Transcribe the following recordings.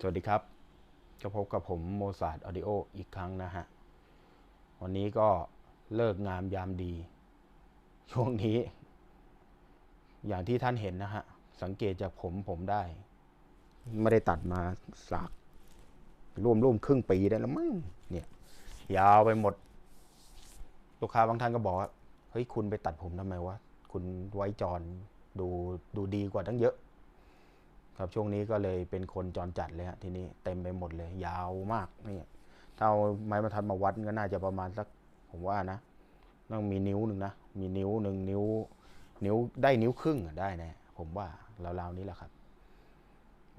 สวัสดีครับ ก็พบกับผมโมซาร์ออดิโออีกครั้งนะฮะ วันนี้ก็เลิกงามยามดี ช่วงนี้ อย่างที่ท่านเห็นนะฮะ สังเกตจากผมผมได้ ไม่ได้ตัดมาสักร่วมร่วมครึ่งปีได้แล้วมั้งเนี่ย ยาวไปหมด ลูกค้าบางท่านก็บอกว่า เฮ้ย คุณไปตัดผมทำไมวะ คุณไว้จอนดูดูดีกว่าตั้งเยอะ ครับช่วงนี้ก็เลยเป็นคนจรจัดเลยฮะทีนี้เต็มไปหมดเลย ยาวมากนี่ถ้าเอาไม้บรรทัดมาวัดก็น่าจะประมาณสักผมว่านะต้องมีนิ้วหนึ่งนะมีนิ้วหนึ่งนิ้ว นิ้วได้นิ้วครึ่งได้แน่ผมว่าราวๆนี้แหละครับ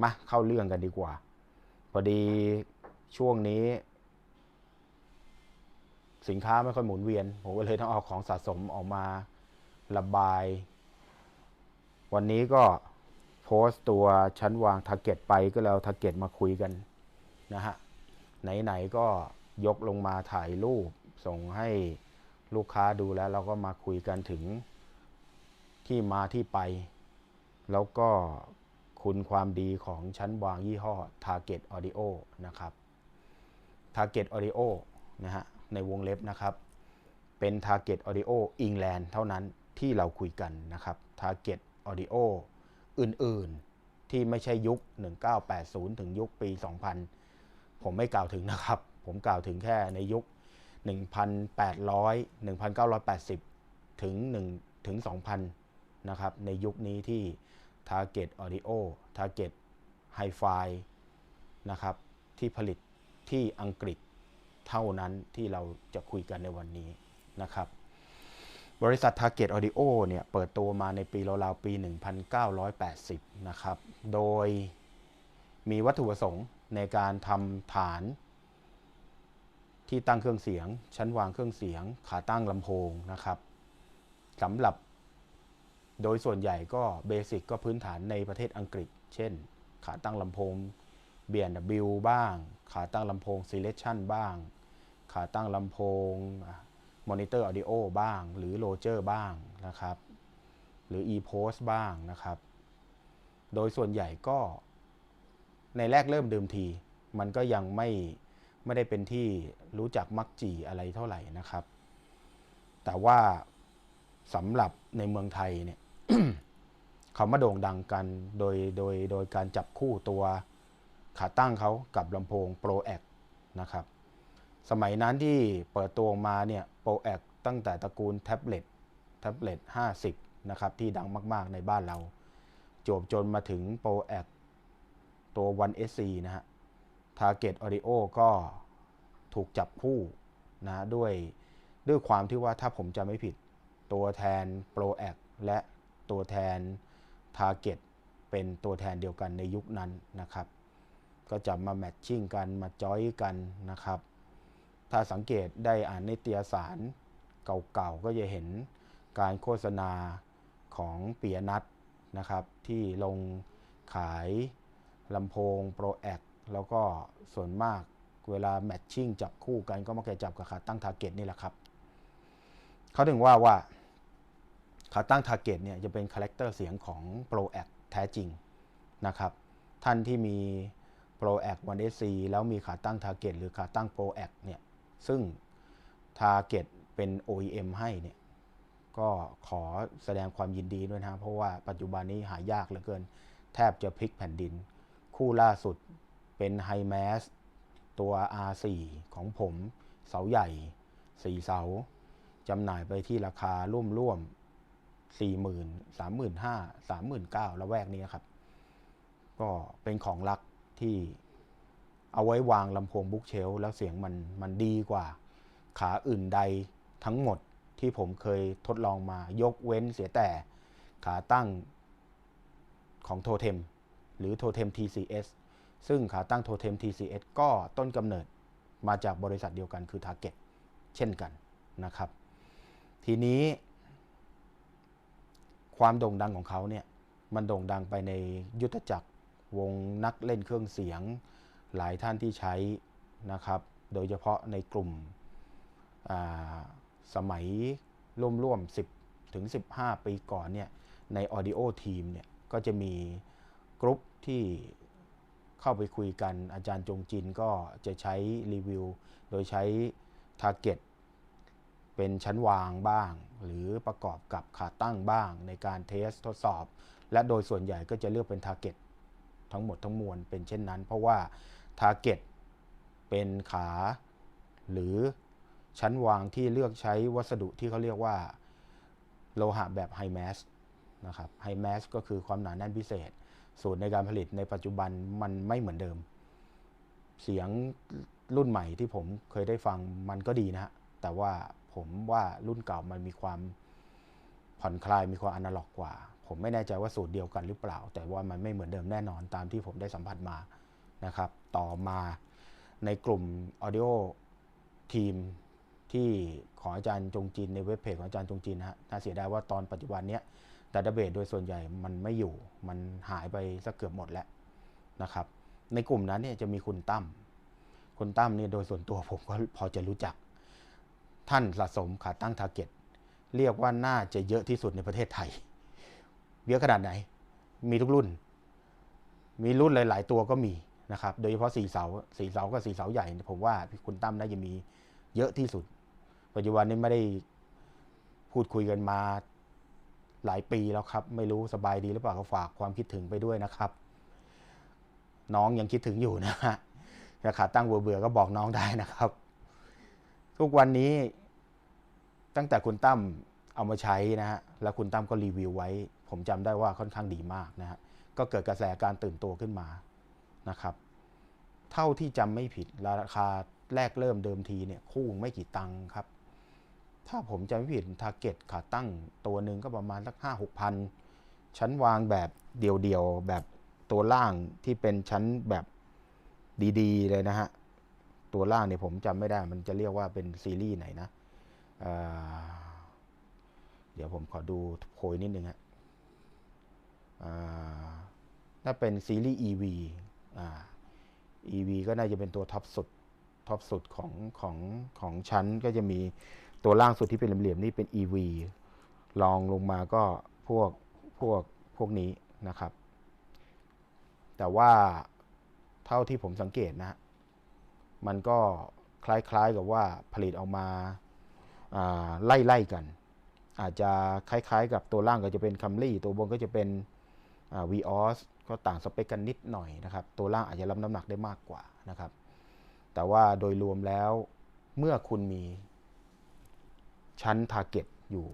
มาเข้าเรื่องกันดีกว่า พอดีช่วงนี้ สินค้าไม่ค่อยหมุนเวียน ผมก็เลยต้องเอาของสะสมออกมาระบาย วันนี้ก็ โพสต์ตัวชั้นวางทาร์เก็ตไปก็แล้วทาร์เก็ตมาคุยกันนะฮะไหนๆก็ยกลงมาถ่ายรูป ส่งให้ลูกค้าดูแล้วเราก็มาคุยกันถึงที่มาที่ไป แล้วก็คุณความดีของชั้นวางยี่ห้อ Target Audio นะครับ Target Audio นะฮะในวงเล็บนะครับ เป็น Target Audio England เท่านั้นที่เราคุยกันนะครับ Target Audio อื่นๆ ที่ไม่ใช่ยุค 1980 ถึงยุคปี 2000 ผมไม่กล่าวถึงนะครับ ผมกล่าวถึงแค่ในยุค 1,800 1,980 ถึง1ถึง 2,000 นะครับ ในยุคนี้ที่ Target Audio Target Hi-Fi นะครับ ที่ผลิตที่อังกฤษเท่านั้นที่เราจะคุยกันในวันนี้นะครับ บริษัท Target Audio เนี่ยเปิดตัวมาในปีราวๆปี 1980 นะครับ โดยมีวัตถุประสงค์ในการทำฐาน ที่ตั้งเครื่องเสียง ชั้นวางเครื่องเสียง ขาตั้งลำโพงนะครับสำหรับ โดยส่วนใหญ่ก็เบสิกก็พื้นฐานในประเทศอังกฤษ เช่น ขาตั้งลำโพง B&W บ้าง ขาตั้งลำโพง Selection บ้าง ขาตั้งลำโพง มอนิเตอร์ออดิโอบ้าง หรือโรเจอร์บ้างนะครับ หรือ e-post บ้างนะครับ โดยส่วนใหญ่ก็ในแรกเริ่มเดิมที มันก็ยังไม่ไม่ได้เป็นที่รู้จักมักจีอะไรเท่าไหร่นะครับ แต่ว่าสำหรับในเมืองไทยเนี่ยเขามาโด่งดังกันโดยโดยโดยการจับคู่ตัวขาตั้งเขากับลำโพง Pro X นะครับ สมัยนั้นที่เปิดตัวมาเนี่ย Pro X ตั้งแต่ตระกูลแท็บเล็ตแท็บเล็ต50 นะครับ ที่ดังมาก ๆ ในบ้านเราจบจนมาถึง Pro X ตัว One SC นะฮะ Target Audio ก็ถูกจับคู่นะด้วยด้วยความที่ว่าถ้าผมจะไม่ผิด ตัวแทน Pro X และตัวแทน Target เป็นตัวแทนเดียวกันในยุคนั้นนะครับ ก็จะมาแมทชิ่งกันมาจอยกันนะครับ ถ้าสังเกตได้อ่านนิตยสารเก่าๆ ก็จะเห็นการโฆษณาของเปียนัทนะครับ ที่ลงขายลำโพง Pro X แล้วก็ส่วนมากเวลาแมทชิ่งจับคู่กันก็มักจะจับกับขาตั้ง Target นี่แหละครับ เขาถึงว่าว่าขาตั้ง Target เนี่ยจะเป็นคาแรคเตอร์เสียงของ Pro X แท้จริงนะครับ ท่านที่มี Pro X 1 SC แล้วมีขาตั้ง Target หรือขาตั้ง Pro X เนี่ย ซึ่ง Target เป็น OEM ให้เนี่ยก็ขอแสดงความยินดีด้วยนะเพราะว่าปัจจุบันนี้หายากเหลือเกิน แทบจะพลิกแผ่นดิน คู่ล่าสุดเป็น h i m a s ตัว R4 ของผมเสาใหญ่ 4 เสาจำหน่ายไปที่ราคาร่วมร่วม40,000 35,000 39,000ละแวกนี้ครับ ก็เป็นของรักที่ เอาไว้วางลำโพงบุ๊กเชลแล้วเสียงมันมันดีกว่า ขาอื่นใดทั้งหมดที่ผมเคยทดลองมายกเว้นเสียแต่ขาตั้งของโทเทมหรือโทเทม TCS ซึ่งขาตั้งโทเทม TCS ก็ต้นกำเนิดมาจากบริษัทเดียวกันคือ Target เช่นกันนะครับ ทีนี้ ความโด่งดังของเขาเนี่ย มันโด่งดังไปในยุทธจักรวงนักเล่นเครื่องเสียง หลายท่านที่ใช้นะครับ โดยเฉพาะในกลุ่มสมัยร่วมๆ10ถึง15 ปีก่อนเนี่ยใน Audio Team เนี่ยก็จะมีกรุ๊ปที่เข้าไปคุยกันอาจารย์จงจินก็จะใช้รีวิว โดยใช้ Target เป็นชั้นวางบ้าง หรือประกอบกับขาตั้งบ้างในการเทสทดสอบ และโดยส่วนใหญ่ก็จะเลือกเป็น Target ทั้งหมดทั้งมวลเป็นเช่นนั้น เพราะว่า Target เป็นขา หรือชั้นวางที่เลือกใช้วัสดุที่เขาเรียกว่าโลหะแบบไฮแมสนะครับไฮแมสก็คือความหนาแน่นพิเศษ สูตรในการผลิตในปัจจุบันมันไม่เหมือนเดิม เสียงรุ่นใหม่ที่ผมเคยได้ฟังมันก็ดีนะฮะ แต่ว่าผมว่ารุ่นเก่ามันมีความผ่อนคลายมีความอนาล็อกกว่า ผมไม่แน่ใจว่าสูตรเดียวกันหรือเปล่า แต่ว่ามันไม่เหมือนเดิมแน่นอนตามที่ผมได้สัมผัสมานะครับ ต่อมาในกลุ่ม Audio ทีมที่ของอาจารย์จงจินในเว็บเพจของอาจารย์จงจินนะฮะน่าเสียดายว่าตอนปัจจุบันเนี้ยดัตเตอร์เบสโดยส่วนใหญ่มันไม่อยู่ มันหายไปสักเกือบหมดแล้วนะครับ ในกลุ่มนั้นเนี่ยจะมีคุณตั้ม คุณตั้มเนี่ยโดยส่วนตัวผมก็พอจะรู้จัก ท่านสะสมขาตั้งทาร์เก็ตเรียกว่าน่าจะเยอะที่สุดในประเทศไทย เยอะขนาดไหน มีทุกรุ่น มีรุ่นหลาย ๆ ตัวก็มี นะครับ โดยเฉพาะสี่เสาสี่เสากับสี่เสาใหญ่ ผมว่าคุณตั้มน่าจะมีเยอะที่สุด ปัจจุบันนี้ไม่ได้พูดคุยกันมาหลายปีแล้วครับ ไม่รู้สบายดีหรือเปล่าก็ฝากความคิดถึงไปด้วยนะครับ น้องยังคิดถึงอยู่นะฮะถ้าขาตั้งเบื่อๆก็บอกน้องได้นะครับ ทุกวันนี้ตั้งแต่คุณตั้มเอามาใช้นะฮะแล้วคุณตั้มก็รีวิวไว้ ผมจำได้ว่าค่อนข้างดีมากนะฮะก็เกิดกระแสการตื่นตัวขึ้นมา นะครับ เท่าที่จำไม่ผิดราคาแรกเริ่มเดิมทีเนี่ยคู่ไม่กี่ตังค์ครับ ถ้าผมจำไม่ผิดทาร์เก็ตขาตั้งตัวหนึ่งก็ประมาณสักห้าหกพันชั้นวางแบบเดียวๆ แบบตัวล่างที่เป็นชั้นแบบดีๆ เลยนะฮะ ตัวล่างเนี่ยผมจำไม่ได้ มันจะเรียกว่าเป็นซีรีส์ไหนนะเเดี๋ยวผมขอดูโพยนิดนึงฮะถ้าเป็นซีรีส์ EV EV ก็น่าจะเป็นตัวท็อปสุดท็อปสุดของของของชั้นก็จะมีตัวล่างสุดที่เป็นเหลี่ยมๆนี่เป็น EV ลองลงมาก็พวกพวกพวกนี้นะครับ แต่ว่าเท่าที่ผมสังเกตนะ มันก็คล้ายๆกับว่าผลิตออกมาอ่าไล่ๆกัน อาจจะคล้ายๆกับตัวล่างก็จะเป็นคัมรี่ตัวบนก็จะเป็นวีออส ก็ต่างสเปคกันนิดหน่อยนะครับ ตัวล่างอาจจะรับน้ำหนักได้มากกว่านะครับ แต่ว่าโดยรวมแล้วเมื่อคุณมีชั้นทาร์เก็ตอยู่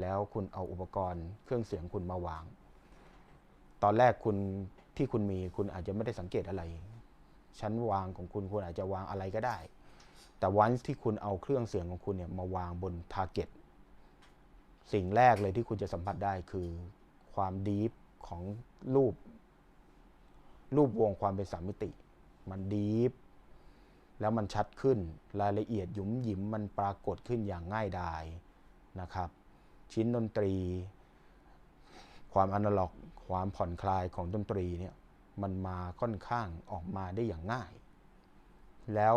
แล้วคุณเอาอุปกรณ์เครื่องเสียงคุณมาวาง ตอนแรกคุณที่คุณมีคุณอาจจะไม่ได้สังเกตอะไร ชั้นวางของคุณคุณอาจจะวางอะไรก็ได้ แต่วันที่คุณเอาเครื่องเสียงของคุณเนี่ยมาวางบนทาร์เก็ตสิ่งแรกเลยที่คุณจะสัมผัสได้คือความดีฟของรูป รูปวงความเป็นสามมิติ มันดีฟแล้วมันชัดขึ้นรายละเอียดหยุมหยิมมันปรากฏขึ้นอย่างง่ายดายนะครับ ชิ้นดนตรี ความอนาล็อกความผ่อนคลายของดนตรีเนี่ยมันมาค่อนข้างออกมาได้อย่างง่าย แล้ว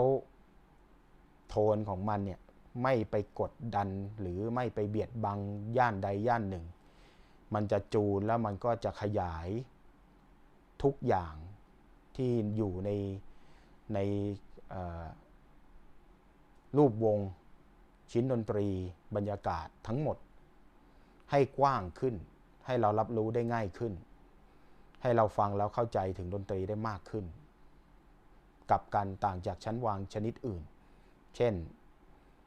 โทนของมันเนี่ยไม่ไปกดดันหรือไม่ไปเบียดบังย่านใดย่านหนึ่ง มันจะจูนแล้วมันก็จะขยายทุกอย่าง ที่อยู่ในในรูปวงชิ้นดนตรีบรรยากาศทั้งหมด ให้กว้างขึ้น ให้เรารับรู้ได้ง่ายขึ้น ให้เราฟังแล้วเข้าใจถึงดนตรีได้มากขึ้น กับการต่างจากชั้นวางชนิดอื่น เช่น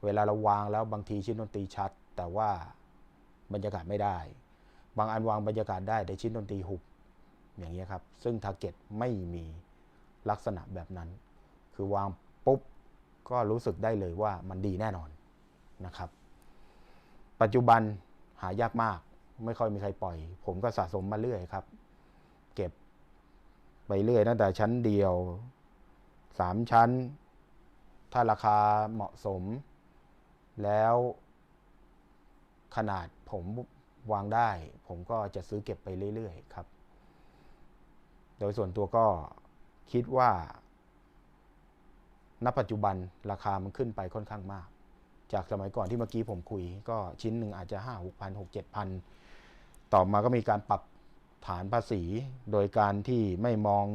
เวลาเราวางแล้วบางทีชิ้นดนตรีชัด แต่ว่าบรรยากาศไม่ได้ บางอันวางบรรยากาศได้แต่ชิ้นดนตรีหุบ อย่างนี้ยครับ ซึ่งทาร์เก็ตไม่มีลักษณะแบบนั้น คือวางปุ๊บก็รู้สึกได้เลยว่ามันดีแน่นอนนะครับ ปัจจุบันหายากมาก ไม่ค่อยมีใครปล่อย ผมก็สะสมมาเรื่อยครับ เก็บไปเรื่อยตั้งแต่ชั้นเดียวสามชั้น ถ้าราคาเหมาะสม แล้วขนาดผมวางได้ ผมก็จะซื้อเก็บไปเรื่อยๆครับ โดยส่วนตัวก็คิดว่า ณ ปัจจุบันราคามันขึ้นไปค่อนข้างมาก จากสมัยก่อนที่เมื่อกี้ผมคุย ก็ชิ้นหนึ่งอาจจะห้าหกพันหกเจ็ดพันต่อมาก็มีการปรับฐานภาษี โดยการที่ไม่มอง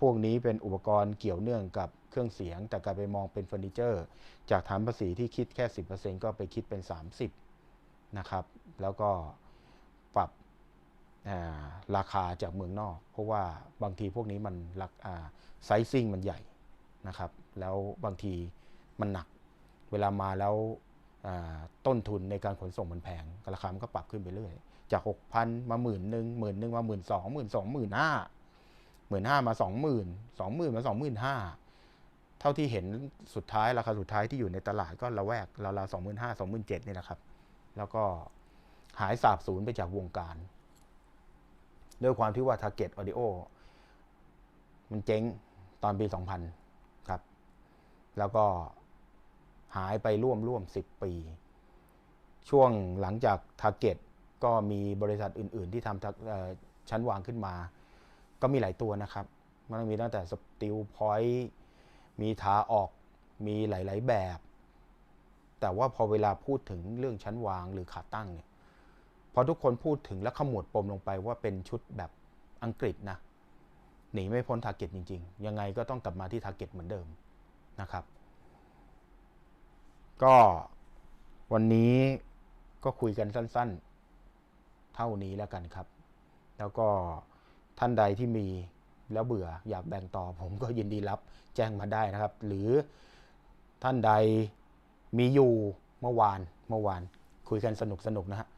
พวกนี้เป็นอุปกรณ์เกี่ยวเนื่องกับเครื่องเสียง แต่กลายไปมองเป็นเฟอร์นิเจอร์ จากฐานภาษีที่คิดแค่ 10%ก็ไปคิดเป็น 30นะครับ แล้วก็ ราคาจากเมืองนอก เพราะว่าบางทีพวกนี้มันไซซิ่งมันใหญ่นะครับ แล้วบางทีมันหนัก เวลามาแล้วต้นทุนในการขนส่งมันแพงราคามันก็ปรับขึ้นไปเรื่อย จาก 6,000 มาหมื่นหนึ่งหมื่นหนึ่งมาหมื่นสองหมื่นสองหมื่นห้าหมื่นห้ามาสองหมื่นสองหมื่นมาสองหมื่นห้าเท่าที่เห็นสุดท้ายราคาสุดท้ายที่อยู่ในตลาดก็ระแวกราวๆสองหมื่นห้าสองหมื่นเจ็ดนี่แหละครับ แล้วก็หายสาบสูญไปจากวงการ ด้วยความที่ว่า Target Audio มันเจ๊งตอนปี 2000 ครับ แล้วก็หายไปร่วมร่วม 10 ปี ช่วงหลังจาก Target ก็มีบริษัทอื่น ๆ ที่ทำชั้นวางขึ้นมา ก็มีหลายตัวนะครับ มันมีตั้งแต่ Steel Point มีทาออก มีหลาย ๆ แบบ แต่ว่าพอเวลาพูดถึงเรื่องชั้นวางหรือขาตั้งเนี่ย พอทุกคนพูดถึงและขมวดปมลงไปว่าเป็นชุดแบบอังกฤษนะหนีไม่พ้นทาร์เก็ตจริง ๆ ยังไงก็ต้องกลับมาที่ทาร์เก็ตเหมือนเดิมนะครับ ก็วันนี้ก็คุยกันสั้น ๆ เท่านี้แล้วกันครับ แล้วก็ท่านใดที่มีแล้วเบื่ออยากแบ่งต่อ ผมก็ยินดีรับแจ้งมาได้นะครับ หรือท่านใดมีอยู่เมื่อวานเมื่อวานคุยกันสนุกสนุกนะฮะ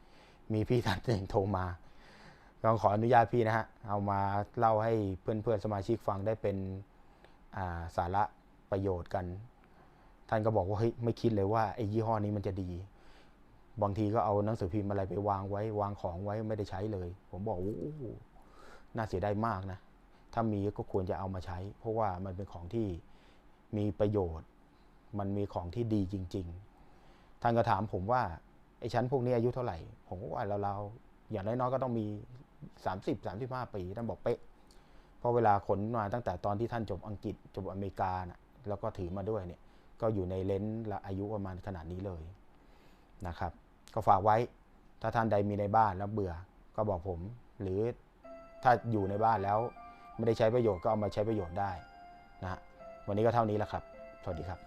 มีพี่ท่านหนึ่งโทรมาก็ขออนุญาตพี่นะฮะ เอามาเล่าให้เพื่อนๆสมาชิกฟังได้เป็นาสาระประโยชน์กัน ท่านก็บอกว่าเฮ้ยไม่คิดเลยว่าไอ้ยี่ห้อนี้มันจะดี บางทีก็เอาหนังสือพิมพ์อะไรไปวางไว้ วางของไว้ไม่ได้ใช้เลย ผมบอกโอ้น่าเสียดายมากนะ ถ้ามีก็ควรจะเอามาใช้ เพราะว่ามันเป็นของที่มีประโยชน์ มันมีของที่ดีจริง ๆ ท่านก็ถามผมว่า ไอ้ชั้นพวกนี้อายุเท่าไหร่ ผมก็ว่าเราๆอย่างน้อยๆก็ต้องมี 30 35 ปีท่านบอกเป๊ะเพราะเวลาขนมาตั้งแต่ตอนที่ท่านจบอังกฤษจบอเมริกานะแล้วก็ถือมาด้วยเนี่ยก็อยู่ในเลนส์ละอายุประมาณขนาดนี้เลยนะครับ ก็ฝากไว้ถ้าท่านใดมีในบ้านแล้วเบื่อก็บอกผม หรือถ้าอยู่ในบ้านแล้วไม่ได้ใช้ประโยชน์ก็เอามาใช้ประโยชน์ได้นะวันนี้ก็เท่านี้แหละครับ สวัสดีครับ